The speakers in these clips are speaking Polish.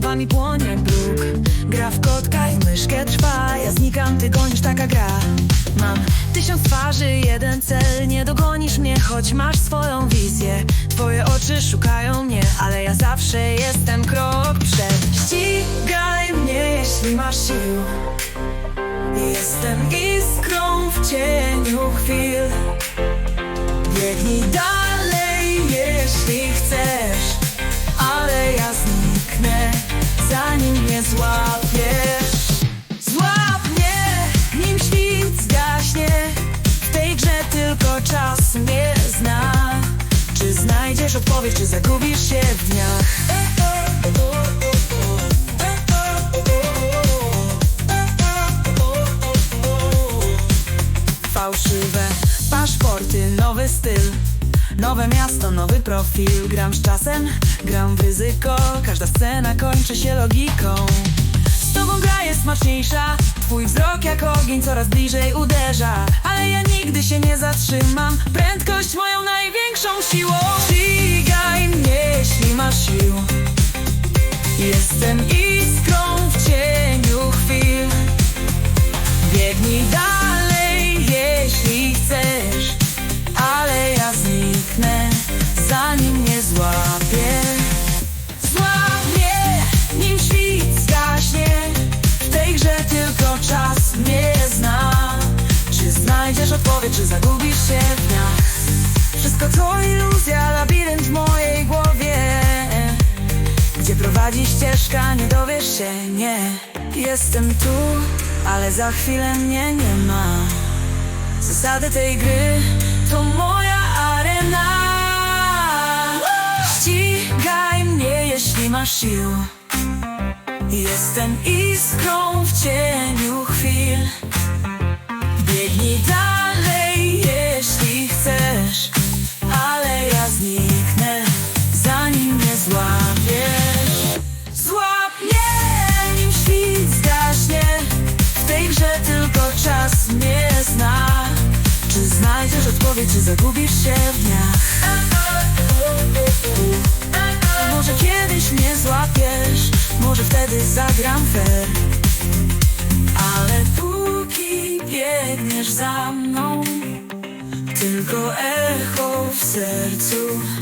mi płonie bruk. Gra w kotka i myszkę trwa. Ja znikam, ty gonisz, taka gra. Mam tysiąc twarzy, jeden cel. Nie dogonisz mnie, choć masz swoją wizję. Twoje oczy szukają mnie Ale ja zawsze jestem krok przed. Ścigaj mnie, jeśli masz sił. Jestem iskrą w cieniu chwil. Biegnij dalej, mnie złapiesz. Złap mnie, nim świt zgaśnie. W tej grze tylko czas mnie zna. Czy znajdziesz odpowiedź, czy zagubisz się w dniach? Fałszywe paszporty, nowy styl Nowe miasto, nowy profil. Gram z czasem, gram w ryzyko. Każda scena kończy się logiką. Z tobą gra jest smaczniejsza. Twój wzrok jak ogień coraz bliżej uderza. Ale ja nigdy się nie zatrzymam. Prędkość moją odpowiedź, czy zagubisz się w dniach. Wszystko to iluzja, labirynt w mojej głowie. Gdzie prowadzi ścieżka, nie dowiesz się, nie. Jestem tu, ale za chwilę mnie nie ma. Zasady tej gry to moja arena. Ścigaj mnie, jeśli masz sił. Jestem iskrą w cieniu chwil. Biegnij dalej, czy zagubisz się w dniach? Może kiedyś mnie złapiesz Może wtedy zagram fair. Ale póki biegniesz za mną Tylko echo w sercu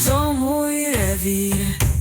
To mój rewir.